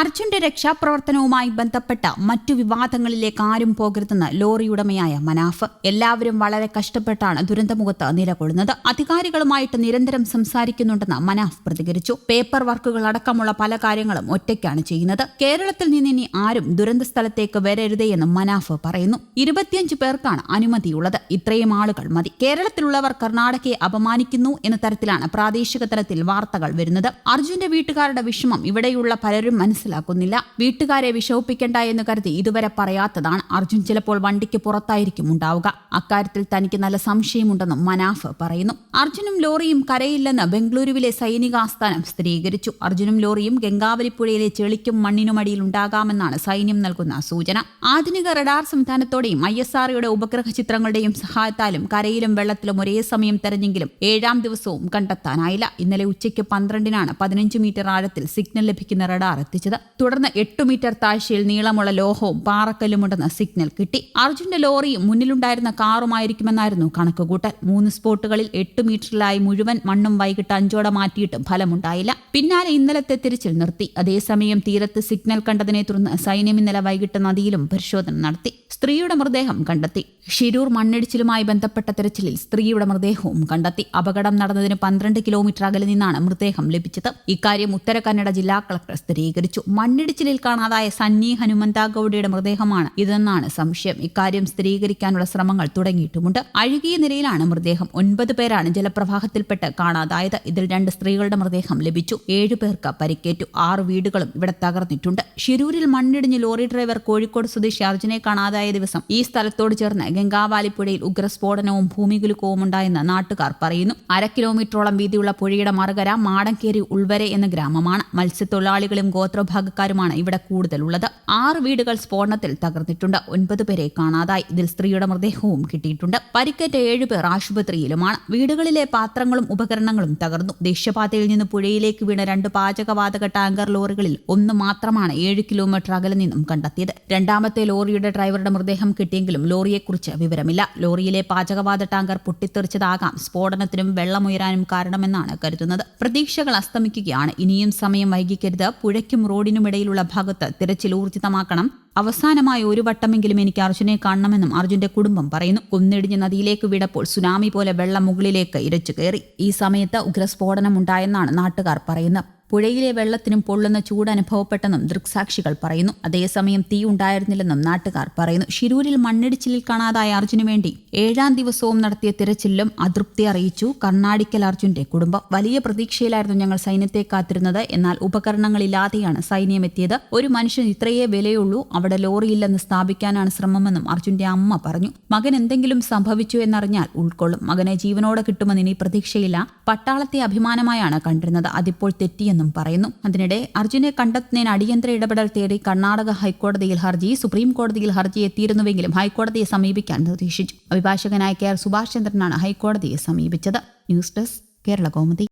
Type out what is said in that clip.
അർജുന്റെ രക്ഷാപ്രവർത്തനവുമായി ബന്ധപ്പെട്ട മറ്റു വിവാദങ്ങളിലേക്ക് ആരും പോകരുതെന്ന് ലോറി ഉടമയായ മനാഫ്. എല്ലാവരും വളരെ കഷ്ടപ്പെട്ടാണ് ദുരന്തമുഖത്ത് നിലകൊള്ളുന്നത്. അധികാരികളുമായിട്ട് നിരന്തരം സംസാരിക്കുന്നുണ്ടെന്ന് മനാഫ് പ്രതികരിച്ചു. പേപ്പർ വർക്കുകൾ അടക്കമുള്ള പല കാര്യങ്ങളും ഒറ്റയ്ക്കാണ് ചെയ്യുന്നത്. കേരളത്തിൽ നിന്ന് ഇനി ആരും ദുരന്ത സ്ഥലത്തേക്ക് വരരുതേയെന്ന് മനാഫ് പറയുന്നു. ഇരുപത്തിയഞ്ച് പേർക്കാണ് അനുമതിയുള്ളത്. ഇത്രയും ആളുകൾ മതി. കേരളത്തിലുള്ളവർ കർണാടകയെ അപമാനിക്കുന്നു എന്ന തരത്തിലാണ് പ്രാദേശിക തലത്തിൽ വാർത്തകൾ വരുന്നത്. അർജുന്റെ വീട്ടുകാരുടെ വിഷമം ഇവിടെയുള്ള പലരും മനസ്സിലാക്കുന്നില്ല. വീട്ടുകാരെ വിഷമിപ്പിക്കേണ്ട എന്ന് കരുതി ഇതുവരെ പറയാത്തതാണ് അർജുൻ ചിലപ്പോൾ വണ്ടിക്ക് പുറത്തായിരിക്കും ഉണ്ടാവുക. അക്കാര്യത്തിൽ തനിക്ക് നല്ല സംശയമുണ്ടെന്നും മനാഫ് പറയുന്നു. അർജുനും ലോറിയും കരയില്ലെന്ന് ബംഗളൂരുവിലെ സൈനിക ആസ്ഥാനം സ്ഥിരീകരിച്ചു. അർജുനും ലോറിയും ഗംഗാവലിപ്പുഴയിലെ ചെളിക്കും മണ്ണിനുമടിയിൽ ഉണ്ടാകാമെന്നാണ് സൈന്യം നൽകുന്ന സൂചന. ആധുനിക റഡാർ സംവിധാനത്തോടെയും ഐ എസ് ആർഒയുടെ ഉപഗ്രഹ ചിത്രങ്ങളുടെയും സഹായത്താലും കരയിലും വെള്ളത്തിലും ഒരേ സമയം തെരഞ്ഞെങ്കിലും ഏഴാം ദിവസവും കണ്ടെത്താനായില്ല. ഇന്നലെ ഉച്ചയ്ക്ക് പന്ത്രണ്ടിനാണ് പതിനഞ്ച് മീറ്റർ ആഴത്തിൽ സിഗ്നൽ ലഭിക്കുന്ന റഡാർ എത്തിച്ചത്. തുടർന്ന് എട്ട് മീറ്റർ താഴ്ചയിൽ നീളമുള്ള ലോഹവും പാറക്കല്ലുമുണ്ടെന്ന് സിഗ്നൽ കിട്ടി. അർജുന്റെ ലോറിയും മുന്നിലുണ്ടായിരുന്ന കാറുമായിരിക്കുമെന്നായിരുന്നു കണക്കുകൂട്ടൽ. മൂന്ന് സ്പോട്ടുകളിൽ എട്ട് മീറ്ററിലായി മുഴുവൻ മണ്ണും വൈകിട്ട് അഞ്ചോടെ മാറ്റിയിട്ടും ഫലമുണ്ടായില്ല. പിന്നാലെ ഇന്നലത്തെ തിരച്ചിൽ നിർത്തി. അതേസമയം തീരത്ത് സിഗ്നൽ കണ്ടതിനെ തുടർന്ന് സൈന്യം ഇന്നലെ വൈകിട്ട് നദിയിലും പരിശോധന നടത്തി. സ്ത്രീയുടെ മൃതദേഹം കണ്ടെത്തി. ഷിരൂർ മണ്ണിടിച്ചിലുമായി ബന്ധപ്പെട്ട തിരച്ചിലിൽ സ്ത്രീയുടെ മൃതദേഹവും കണ്ടെത്തി. അപകടം നടന്നതിന് പന്ത്രണ്ട് കിലോമീറ്റർ അകലെ നിന്നാണ് മൃതദേഹം ലഭിച്ചത്. ഇക്കാര്യം ഉത്തര കന്നഡ ജില്ലാ കളക്ടർ സ്ഥിരീകരിച്ചു. മണ്ണിടിച്ചിലിൽ കാണാതായ സന്നി ഹനുമന്താഗൌഡയുടെ മൃതദേഹമാണ് ഇതെന്നാണ് സംശയം. ഇക്കാര്യം സ്ഥിരീകരിക്കാനുള്ള ശ്രമങ്ങൾ തുടങ്ങിയിട്ടുമുണ്ട്. അഴുകിയ നിലയിലാണ് മൃതദേഹം. ഒൻപത് പേരാണ് ജലപ്രവാഹത്തിൽപ്പെട്ട് കാണാതായത്. ഇതിൽ രണ്ട് സ്ത്രീകളുടെ മൃതദേഹം ലഭിച്ചു. ഏഴു പേർക്ക് പരിക്കേറ്റു. ആറ് വീടുകളും ഇവിടെ തകർന്നിട്ടുണ്ട്. ഷിരൂരിൽ മണ്ണിടിഞ്ഞ് ലോറി ഡ്രൈവർ കോഴിക്കോട് സ്വദേശി അർജുനെ കാണാതായ ദിവസം ഈ സ്ഥലത്തോട് ചേർന്ന് ഗംഗാവാലിപ്പുഴയിൽ ഉഗ്രസ്ഫോടനവും ഭൂമികുലുക്കവും ഉണ്ടായെന്ന് നാട്ടുകാർ പറയുന്നു. അര കിലോമീറ്ററോളം വീതിയുള്ള പുഴയുടെ മറുകര മാടങ്കേരി ഉൾവരെ എന്ന ഗ്രാമമാണ്. മത്സ്യത്തൊഴിലാളികളും ഗോത്രഭാഗക്കാരുമാണ് ഇവിടെ കൂടുതലുള്ളത്. ആറ് വീടുകൾ സ്ഫോടനത്തിൽ തകർന്നിട്ടുണ്ട്. ഒൻപത് പേരെ കാണാതായി. ഇതിൽ സ്ത്രീയുടെ മൃതദേഹവും കിട്ടിയിട്ടുണ്ട്. പരിക്കേറ്റ ഏഴുപേർ ആശുപത്രിയിലുമാണ്. വീടുകളിലെ പാത്രങ്ങളും ഉപകരണങ്ങളും തകർന്നു. ദേശീയപാതയിൽ നിന്ന് പുഴയിലേക്ക് വീണ രണ്ട് പാചകവാതക ടാങ്കർ ലോറികളിൽ ഒന്ന് മാത്രമാണ് ഏഴ് കിലോമീറ്റർ അകലെ നിന്നും കണ്ടെത്തിയത്. രണ്ടാമത്തെ ലോറിയുടെ ഡ്രൈവറുടെ മൃതദേഹം കിട്ടിയെങ്കിലും ലോറിയെക്കുറിച്ച് വിവരമില്ല. ലോറിയിലെ പാചകവാത ടാങ്കർ പൊട്ടിത്തെറിച്ചതാകാം. സ്ഫോടനത്തിനും വെള്ളമുയരാനും കാരണമെന്നാണ് കരുതുന്നത്. പ്രതീക്ഷകൾ അസ്തമിക്കുകയാണ്. ഇനിയും സമയം വൈകിക്കരുത്. പുഴയ്ക്കും റോഡിനുമിടയിലുള്ള ഭാഗത്ത് തിരച്ചിൽ ഊർജിതമാക്കണം. അവസാനമായ ഒരു വട്ടമെങ്കിലും എനിക്ക് അർജുനെ കാണണമെന്നും അർജുന്റെ കുടുംബം പറയുന്നു. കുന്നിടിഞ്ഞ് നദിയിലേക്ക് വിടപ്പോൾ സുനാമി പോലെ വെള്ളം മുകളിലേക്ക് ഇരച്ചു കയറി. ഈ സമയത്ത് ഉഗ്രസ്ഫോടനം ഉണ്ടായെന്നാണ് നാട്ടുകാർ പറയുന്നത്. പുഴയിലെ വെള്ളത്തിനും പൊള്ളുന്ന ചൂട് അനുഭവപ്പെട്ടെന്നും ദൃക്സാക്ഷികൾ പറയുന്നു. അതേസമയം തീ ഉണ്ടായിരുന്നില്ലെന്നും നാട്ടുകാർ പറയുന്നു. ഷിരൂരിൽ മണ്ണിടിച്ചിലിൽ കാണാതായ അർജുനു വേണ്ടി ഏഴാം ദിവസവും നടത്തിയ തിരച്ചിലും അതൃപ്തി അറിയിച്ചു. കർണാടിക്കൽ അർജുന്റെ കുടുംബം. വലിയ പ്രതീക്ഷയിലായിരുന്നു ഞങ്ങൾ സൈന്യത്തെ കാത്തിരുന്നത്. എന്നാൽ ഉപകരണങ്ങളില്ലാതെയാണ് സൈന്യം എത്തിയത്. ഒരു മനുഷ്യൻ ഇത്രയേ വിലയുള്ളൂ. അവിടെ ലോറിയില്ലെന്ന് സ്ഥാപിക്കാനാണ് ശ്രമമെന്നും അർജുന്റെ അമ്മ പറഞ്ഞു. മകൻ എന്തെങ്കിലും സംഭവിച്ചു എന്നറിഞ്ഞാൽ ഉൾക്കൊള്ളും. മകനെ ജീവനോടെ കിട്ടുമെന്ന് ഇനി പ്രതീക്ഷയില്ല. പട്ടാളത്തെ അഭിമാനമായാണ് കണ്ടിരുന്നത്. അതിപ്പോൾ തെറ്റിയെന്നും പറയുന്നു. അതിനിടെ അർജുനെ കണ്ടെത്തുന്നതിന് അടിയന്തര ഇടപെടൽ തേടി കർണാടക ഹൈക്കോടതിയിൽ ഹർജി സുപ്രീം കോടതിയിൽ ഹർജി എത്തിയിരുന്നുവെങ്കിലും ഹൈക്കോടതിയെ സമീപിക്കാൻ നിർദ്ദേശിച്ചു. അഭിഭാഷകനായ കെ ആർ സുഭാഷ് ചന്ദ്രനാണ് ഹൈക്കോടതിയെ സമീപിച്ചത്. News desk Kerala Kaumudi.